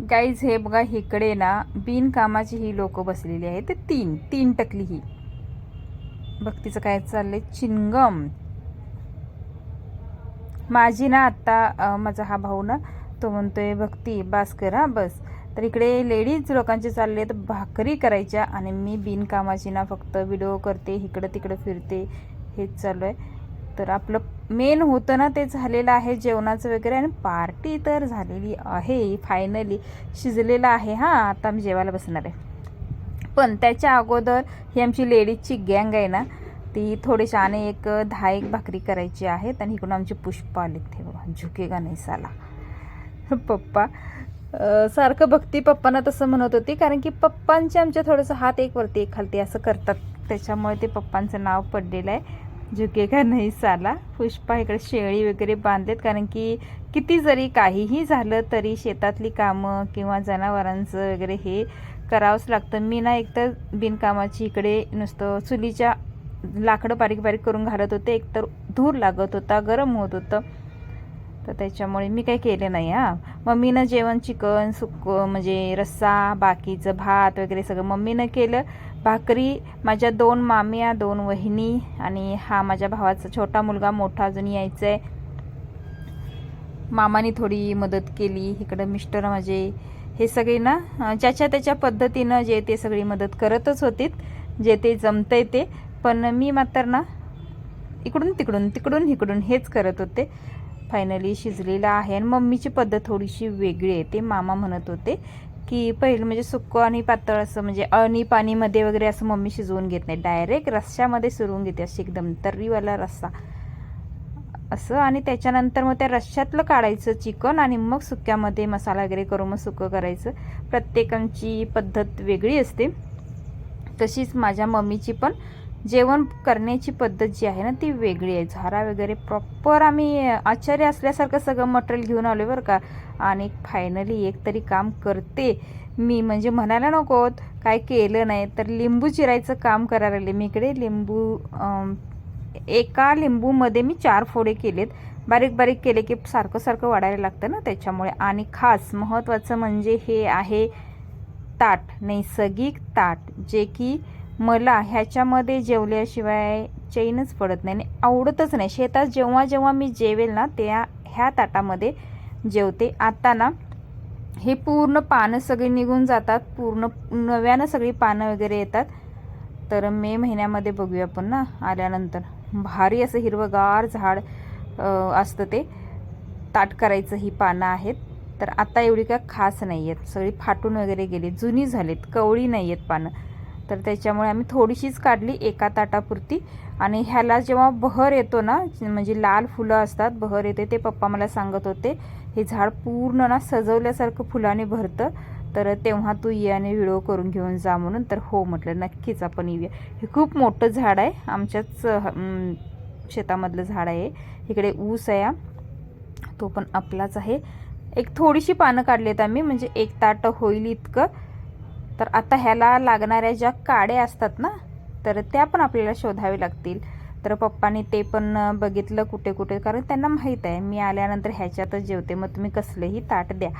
Guys हे बघा इकडे ना बिनकामाची ही लोक बसलेली आहेत. ते तीन तीन टकली ही. बघ तिचं काय चाललंय? चिंगम. माझी ना आत्ता माझा हा भाऊ ना तो म्हणतोय भक्ती बास कर हा बस. तर इकडे लेडीज लोकांचे चालले तर भाकरी करायच्या आणि मी बिनकामाची ना फक्त व्हिडिओ करते इकडं तिकडं फिरते हेच चालू आहे. तर आपलं मेन होतं ना ते झालेलं आहे जेवणाचं वगैरे आणि पार्टी तर झालेली आहे. फायनली शिजलेलं आहे. हां आता आम्ही जेवायला बसणार आहे. पण त्याच्या अगोदर ही आमची लेडीजची गँग आहे ना ती थोडीशाने एक दहा एक भाकरी करायची आहेत आणि इकडून आमचे पुष्प आले ते बाबा झुकेगा नाही साला. पप्पा सारखं भक्ती पप्पांना तसं म्हणत होती कारण की पप्पांचे आमच्या थोडंसं हात एक वरती एक खालती असं करतात. त्याच्यामुळे ते पप्पांचं नाव पडलेलं आहे. झुके का नाही साला? पुष्पा इकडे शेळी वगैरे बांधलेत कारण की किती जरी काहीही झालं तरी शेतातली कामं किंवा जनावरांचं वगैरे हे करावंच लागतं. मी ना एकतर बिनकामाची इकडे नुसतं चुलीच्या लाकडं बारीक बारीक करून घालत होते एकतर धूर लागत होता गरम होत होतं. तर त्याच्यामुळे मी काही केलं नाही हां. मम्मीनं जेवण चिकन सुक म्हणजे रस्सा बाकीचं भात वगैरे सगळं मम्मीनं केलं. भाकरी माझ्या दोन माम्या दोन वहिनी आणि हा माझ्या भावाचा छोटा मुलगा मोठा अजून यायचा आहे मामाने थोडी मदत केली इकडं मिस्टर माझे हे सगळे ना ज्याच्या त्याच्या पद्धतीनं जे ते सगळी मदत करतच होतीत जे ते जमतंय ते. पण मी मात्र ना इकडून तिकडून तिकडून इकडून हेच करत होते. फायनली शिजलेलं आहे आणि मम्मीची पद्धत थोडीशी वेगळी आहे ते मामा म्हणत होते. की पहिलं म्हणजे सुकं आणि पातळ असं म्हणजे अळणी पाणीमध्ये वगैरे असं मम्मी शिजवून घेत नाही. डायरेक्ट रश्श्यामध्ये सुरवून घेते अशी एकदम तर्रीवाला रस्सा. असं आणि त्याच्यानंतर मग त्या रश्श्यातलं काढायचं चिकन आणि मग सुक्यामध्ये मसाला वगैरे करून मग सुकं करायचं. प्रत्येकांची पद्धत वेगळी असते. तशीच माझ्या मम्मीची पण जेवण करण्याची पद्धत जी आहे ना ती वेगळी आहे. झारा वगैरे प्रॉपर आम्ही आचार्य असल्यासारखं सगळं मटेरियल घेऊन आलो बरं का. आणि फायनली एक तरी काम करते. मी म्हणजे म्हणायला नकोत काय केलं नाही. तर लिंबू चिरायचं काम करायला लागले. मी इकडे लिंबू एका लिंबूमध्ये मी चार फोडे केलेत. बारीक बारीक केले की सारखं सारखं वाढायला लागतं ना त्याच्यामुळे. आणि खास महत्त्वाचं म्हणजे हे आहे ताट नैसर्गिक ताट. जे की मला ह्याच्यामध्ये जेवल्याशिवाय चैनच पडत नाही आणि आवडतच नाही. शेतात जेव्हा जेव्हा मी जेवेल ना त्या ह्या ताटामध्ये जेवते. आता ना हे पूर्ण पानं सगळी निघून जातात. पूर्ण नव्यानं सगळी पानं वगैरे येतात. तर मे महिन्यामध्ये बघूया आपण ना आल्यानंतर. भारी असं हिरवंगार झाड असतं ते. ताट करायचं ही पानं आहेत. तर आता एवढी काय खास नाही आहेत सगळी फाटून वगैरे गेली. जुनी झालीत. कवळी नाही आहेत पानं. तर त्याच्यामुळे आम्ही थोडीशीच काढली एका ताटापुरती. आणि ह्याला जेव्हा बहर येतो ना म्हणजे लाल फुलं असतात बहर येते ते पप्पा मला सांगत होते. हे झाड पूर्ण ना सजवल्यासारखं फुलाने भरतं. तर तेव्हा तू ये आणि व्हिडिओ करून घेऊन जा म्हणून. तर हो म्हटलं नक्कीच आपण येऊया. हे खूप मोठं झाड आहे. आमच्याच शेतामधलं झाड आहे. इकडे ऊस आहे. तो पण आपलाच आहे. एक थोडीशी पानं काढली आहेत आम्ही. म्हणजे एक ताट होईल इतकं. तर आता ह्याला लागणाऱ्या ज्या काड्या असतात ना तर त्या पण आपल्याला शोधावे लागतील. तर पप्पानी ते पण बघितलं कुठे कुठे कारण त्यांना माहीत आहे. मी आल्यानंतर ह्याच्यातच जेवते. मग तुम्ही कसलेही ताट द्या.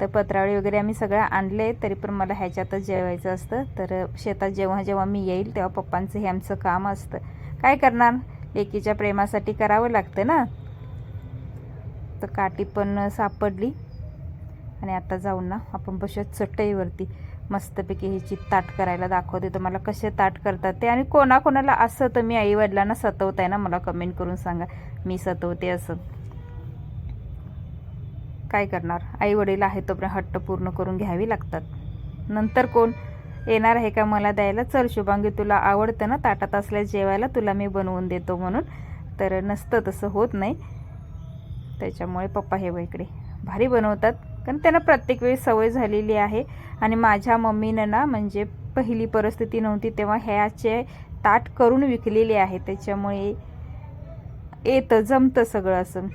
तर पत्रावळी वगैरे आम्ही सगळं आणले तरी पण मला ह्याच्यातच जेवायचं असतं. तर शेतात जेव्हा जेव्हा मी येईल तेव्हा पप्पांचं हे आमचं काम असतं. काय करणार? लेकीच्या प्रेमासाठी करावं लागतं ना. तर काठी पण सापडली. आणि आता जाऊन ना आपण बसूया चटईवरती. मस्तपैकी ह्याची ताट करायला दाखवते. तर मला कसे ताट करतात ते आणि कोणाकोणाला असं तर मी आईवडिलांना सतवताय ना मला कमेंट करून सांगा. मी सतवते असं. काय करणार? आई वडील आहे तोपर्यंत हट्ट पूर्ण करून घ्यावी लागतात. नंतर कोण येणार आहे का मला द्यायला? चल शुभांगी तुला आवडतं ना ताटात असल्या जेवायला तुला मी बनवून देतो म्हणून. तर नसतं तसं होत नाही. त्याच्यामुळे पप्पा हे बघ इकडे. भारी बनवतात. कारण त्यांना प्रत्येक वेळी सवय झालेली आहे. आणि माझ्या मम्मीनं ना म्हणजे पहिली परिस्थिती नव्हती तेव्हा ह्याचे ताट करून विकलेले आहे. त्याच्यामुळे येतं जमतं सगळं असं.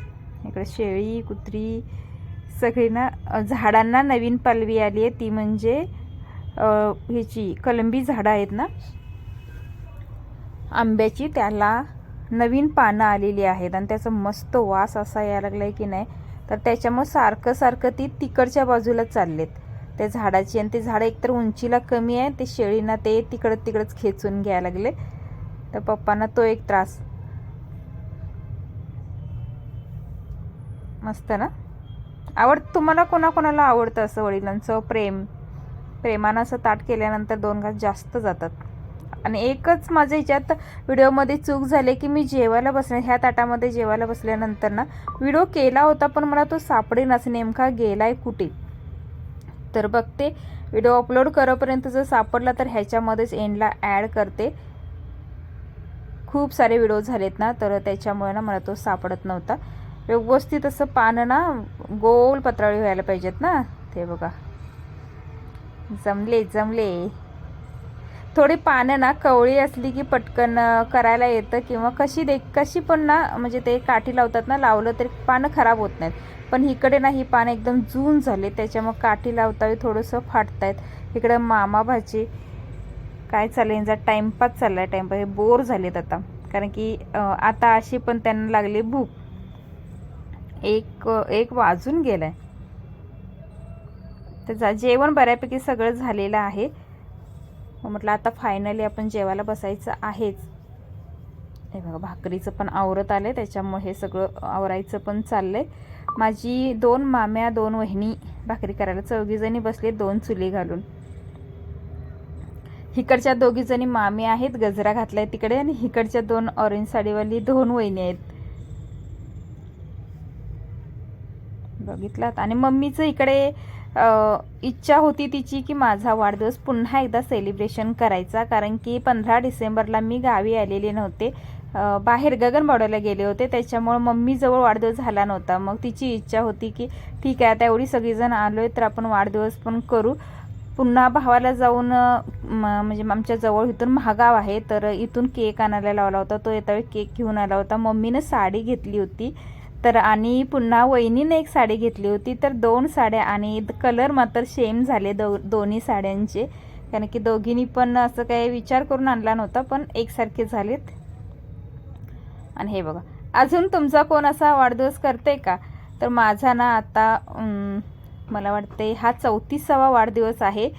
इकडं शेळी कुत्री सगळी ना झाडांना नवीन पालवी आली आहे. ती म्हणजे ह्याची कलंबी झाडं आहेत ना? आंब्याची त्याला नवीन पानं आलेली आहेत. आणि त्याचा मस्त वास असा यायला लागला आहे की नाही तर त्याच्यामुळे सारखं सारखं ती तिकडच्या बाजूला चाललेत. त्या झाडाची आणि ते झाड एकतर उंचीला कमी आहे ते शेळीना ते तिकडं तिकडंच खेचून घ्यायला लागले. तर पप्पांना तो एक त्रास. मस्त ना? आवड तुम्हाला कोणाकोणाला आवडतं असं वडिलांचं? प्रेम. प्रेमानं असं ताट केल्यानंतर दोन घास जास्त जातात. आणि एकच माझ्या ह्याच्यात व्हिडिओमध्ये चूक झाली की मी जेवायला बसले ह्या ताटामध्ये जेवायला बसल्यानंतर ना व्हिडिओ केला होता पण मला तो सापडेनाच नेमका गेला आहे कुठे? तर बघते व्हिडिओ अपलोड करोपर्यंत जर सापडला तर ह्याच्यामध्येच एंडला ॲड करते. खूप सारे व्हिडिओ झालेत ना तर त्याच्यामुळे ना मला तो सापडत नव्हता. व्यवस्थित असं पानं ना गोल पत्राळी व्हायला पाहिजेत ना ते बघा. जमले जमले. थोडी पानं ना कवळी असली की पटकन करायला येतं किंवा कशी दे कशी पण ना म्हणजे ते काठी लावतात ना लावलं तरी पानं खराब होत नाहीत. पण इकडे ना ही पानं एकदम जून झाले त्याच्यामुळे काठी लावतावी थोडंसं फाटतायत. इकडं मामा भाजी काय चाललं यांचा चालला आहे टाईमपास हे बोर झालेत आता. कारण की आता अशी पण त्यांना लागली भूक. एक एक वाजून गेलाय. आहे जा जेवण बऱ्यापैकी सगळं झालेलं आहे. मग म्हटलं आता फायनली आपण जेवायला बसायचं आहेच. हे बघा भाकरीचं पण आवरत आलं त्याच्यामुळे हे सगळं आवरायचं पण चाललंय. माझी दोन माम्या दोन वहिनी भाकरी करायला चौघीजणी बसले दोन चुली घालून. हिकडच्या दोघीजणी मामी आहेत गजरा घातलाय तिकडे आणि हिकडच्या दोन ऑरेंज साडीवाली दोन वहिनी आहेत. बघितलात? आणि मम्मीचं इकडे इच्छा होती तिची की माझा वाढदिवस पुन्हा एकदा सेलिब्रेशन करायचा कारण की पंधरा डिसेंबरला मी गावी आलेले नव्हते. बाहेर गगनबावड्याला गेले होते त्याच्यामुळं मम्मीजवळ वाढदिवस झाला नव्हता. मग तिची इच्छा होती की ठीक आहे आता एवढी सगळीजण आलो आहे तर आपण वाढदिवस पण करू. पुन्हा भावाला जाऊन म- म्हणजे आमच्या जवळ इथून महागाव आहे तर इथून केक आणायला लावला होता. तो येतावेळी केक घेऊन आला होता. मम्मीनं साडी घेतली होती. तर आणि पुन्हा वहिनीने एक साडी घेतली होती तर दोन साड्या आणि कलर मात्र सेम झाले दो दोन्ही साड्यांचे. कारण की दोघींनी पण असं काही विचार करून आणला नव्हता पण एकसारखे झालेत. आणि हे बघा अजून तुमचा कोण असा वाढदिवस करते का? तर माझा ना आता मला वाटते हा चौतीसावा वाढदिवस आहे.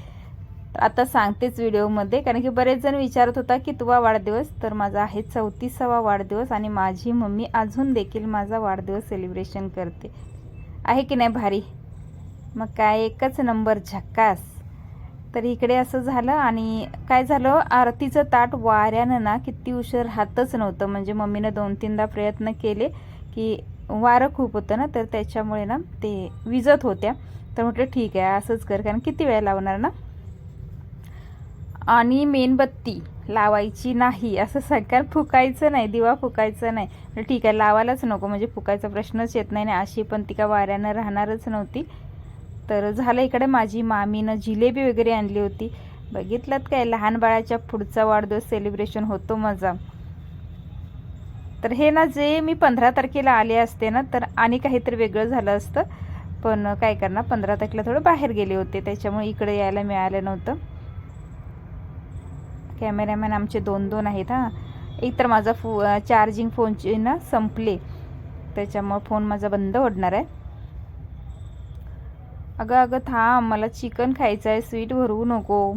तर आता सांगतेच व्हिडिओमध्ये कारण की बरेच जण विचारत होता की तुवा वाढदिवस तर माझा आहे चौतीसावा वाढदिवस आणि माझी मम्मी अजून देखील माझा वाढदिवस सेलिब्रेशन करते. आहे की नाही भारी? मग काय एकच नंबर झक्कास तर इकडे असं झालं आणि काय झालं? आरतीचं ताट वाऱ्यानं ना किती उशीर राहतच नव्हतं. म्हणजे मम्मीनं दोन तीनदा प्रयत्न केले की वारं खूप होतं ना तर त्याच्यामुळे ना ते विजत होत्या. तर म्हटलं ठीक आहे असंच कर. कारण किती वेळ लावणार ना? आणि मेणबत्ती लावायची नाही. असं सरकार फुकायचं नाही दिवा फुकायचं नाही. ठीक आहे लावायलाच नको. म्हणजे फुकायचा प्रश्नच येत नाही आणि अशी पण ती का वाऱ्यानं राहणारच नव्हती. तर झालं इकडे माझी मामीनं जिलेबी वगैरे आणली होती. बघितलं काय? लहान बाळाच्या पुढचा वाढदिवस सेलिब्रेशन होतो माझा. तर हे ना जे मी पंधरा तारखेला आले असते ना तर आणि काहीतरी वेगळं झालं असतं. पण काय करणार? पंधरा तारखेला थोडं बाहेर गेले होते. त्याच्यामुळे इकडे यायला मिळालं नव्हतं. कॅमेरामॅन आमचे दोन दोन आहेत हां. एक तर माझा फो चार्जिंग फोनची ना संपले. त्याच्यामुळं फोन माझा बंद ओढणार आहे. अगं अगं थांब. मला चिकन खायचं आहे. स्वीट भरवू नको.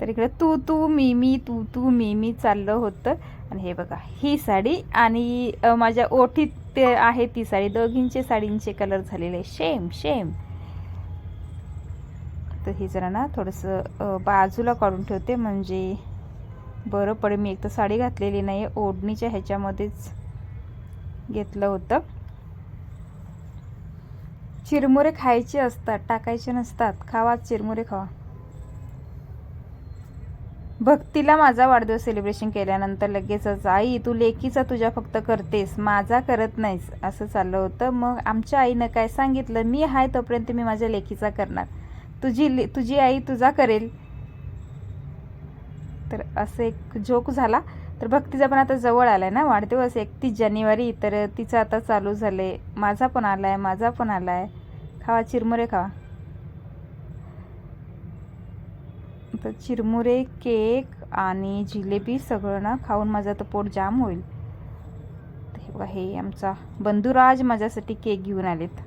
तर इकडे तू तू मी मी तू तू मी मी चाललं होतं. आणि हे बघा ही साडी आणि माझ्या ओठीत ते आहे ती साडी. दोघींचे साडींचे कलर झालेले शेम शेम तर हे जरा ना थोडंसं बाजूला काढून ठेवते. म्हणजे बरं पडेल. मी एक तर साडी घातलेली नाही आहे ओढणीच्या ह्याच्यामध्येच घेतलं होतं. चिरमुरे खायचे असतात. टाकायचे नसतात. खावा चिरमुरे खावा. भक्तीला माझा वाढदिवस सेलिब्रेशन केल्यानंतर लगेचच आई तू लेकीचा तुझ्या फक्त करतेस. माझा करत नाहीस. असं चाललं होतं. मग आमच्या आईनं काय सांगितलं? मी आहे तोपर्यंत मी माझ्या लेकीचा करणार. तुझी तुझी आई तुझा करेल. तर असं एक जोक झाला. तर भक्तीचा पण आता जवळ आलाय ना वाढदिवस एकतीस जानेवारी. तर तिचं आता चालू झाले माझा पण आलाय माझा पण आलाय. खावा चिरमुरे खावा. तर चिरमुरे केक आणि जिलेबी सगळं ना खाऊन माझं तर पोट जाम होईल. हे बघा हे आमचा बंधुराज माझ्यासाठी केक घेऊन आलेत.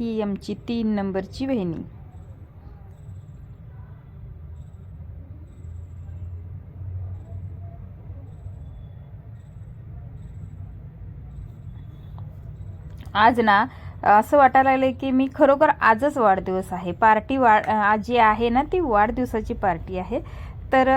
ही आमची तीन नंबरची बहिणी. आज ना असं वाटायला लागलं की मी खरोखर आजच वाढदिवस आहे. पार्टी वा जी आहे ना ती वाढदिवसाची पार्टी आहे. तर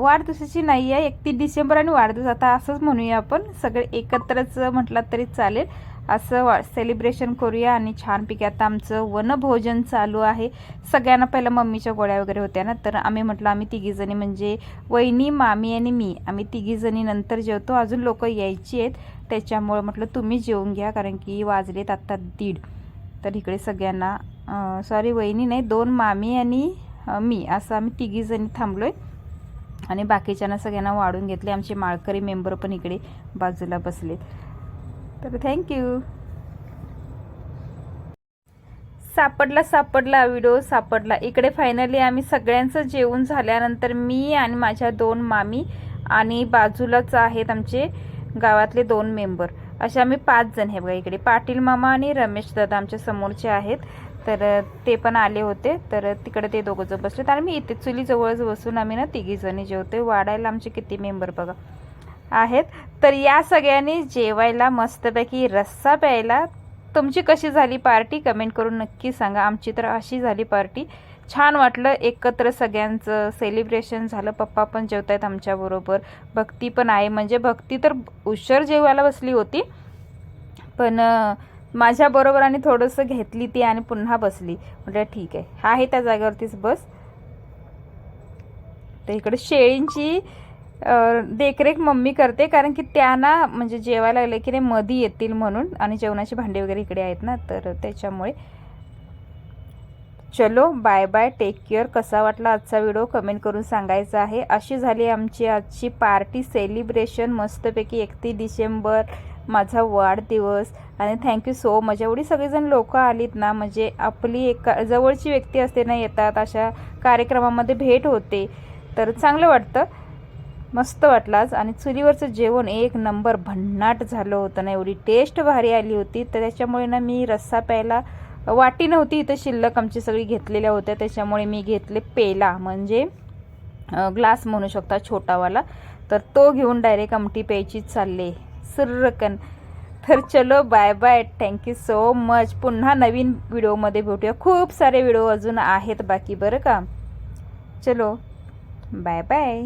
वाढदिवसाची नाही आहे एकतीस डिसेंबर आणि वाढदिवस. आता असंच म्हणूया आपण सगळे एकत्रच म्हटलं तरी चालेल. असं वा सेलिब्रेशन करूया आणि छानपैकी आता आमचं वनभोजन चालू आहे. सगळ्यांना पहिलं मम्मीच्या गोळ्या वगैरे होत्या ना तर आम्ही म्हटलं आम्ही तिघीजणी म्हणजे वहिनी मामी आणि मी आम्ही तिघीजणी नंतर जेवतो. अजून लोक यायची आहेत त्याच्यामुळं म्हटलं तुम्ही जेवून घ्या कारण की वाजलेत आत्ता दीड. तर इकडे सगळ्यांना सॉरी वहिनी नाही दोन मामी आणि मी असं आम्ही तिघीजणी थांबलो आहे आणि बाकीच्यांना सगळ्यांना वाढून घेतले. आमचे माळकरी मेंबर पण इकडे बाजूला बसलेत. तर थँक्यू सापडला सापडला व्हिडिओ सापडला. इकडे फायनली आम्ही सगळ्यांचं जेवण झाल्यानंतर मी आणि माझ्या दोन मामी आणि बाजूलाच आहेत आमचे गावातले दोन मेंबर असे आम्ही पाच जण हे बघा इकडे. पाटील मामा आणि रमेश दादा आमच्या समोरचे आहेत. तर ते पण आले होते. तर तिकडे ते दोघंजण बसले. बसलेत आणि मी इथे चुलीजवळच बसून आम्ही ना तिघीजणी जेवते वाढायला आमचे किती मेंबर बघा आहेत. तर या सगळ्यांनी जेवायला मस्तपैकी रस्सा प्यायला. तुमची कशी झाली पार्टी? कमेंट करून नक्की सांगा. आमची तर अशी झाली पार्टी. छान वाटलं एकत्र सगळ्यांचं सेलिब्रेशन झालं. पप्पा पण जेवत आहेत आमच्याबरोबर भक्ती पण आहे. म्हणजे भक्ती तर उशीर जेवायला बसली होती. पण माझ्याबरोबर आणि थोडंसं घेतली ती आणि पुन्हा बसली. म्हटलं ठीक आहे. हा आहे त्या जागेवरतीच बस. तर इकडे शेळींची देखरेख मम्मी करते. कारण की त्यांना म्हणजे जेवायला लागले की नाही मधी येतील म्हणून. आणि जेवणाची भांडी वगैरे इकडे आहेत ना तर त्याच्यामुळे. चलो बाय बाय टेक केअर कसा वाटला आजचा व्हिडिओ कमेंट करून सांगायचा आहे. अशी झाली आमची आजची पार्टी सेलिब्रेशन मस्तपैकी एकतीस डिसेंबर. माझा वाढदिवस. आणि थँक्यू सो मच एवढी सगळीजण लोक आलीत ना म्हणजे आपली एक जवळची व्यक्ती असते ना येतात अशा कार्यक्रमामध्ये भेट होते. तर चांगलं वाटतं. मस्त वाटलं आज. आणि चुलीवरचं जेवण एक नंबर भन्नाट झालं होतं ना. एवढी टेस्ट भारी आली होती. तर त्याच्यामुळे ना मी रस्सा प्यायला वाटी नव्हती. इथं शिल्लक आमची सगळी घेतलेल्या होत्या. त्याच्यामुळे मी घेतले पेला. म्हणजे ग्लास म्हणू शकता छोटावाला. तर तो घेऊन डायरेक्ट आमटी प्यायचीच चालले. सर्रकन तर चलो bye bye thank you so much पुन्हा नवीन व्हिडिओमध्ये भेटूया. खूप सारे व्हिडिओ अजून आहेत बाकी बरं का? चलो बाय बाय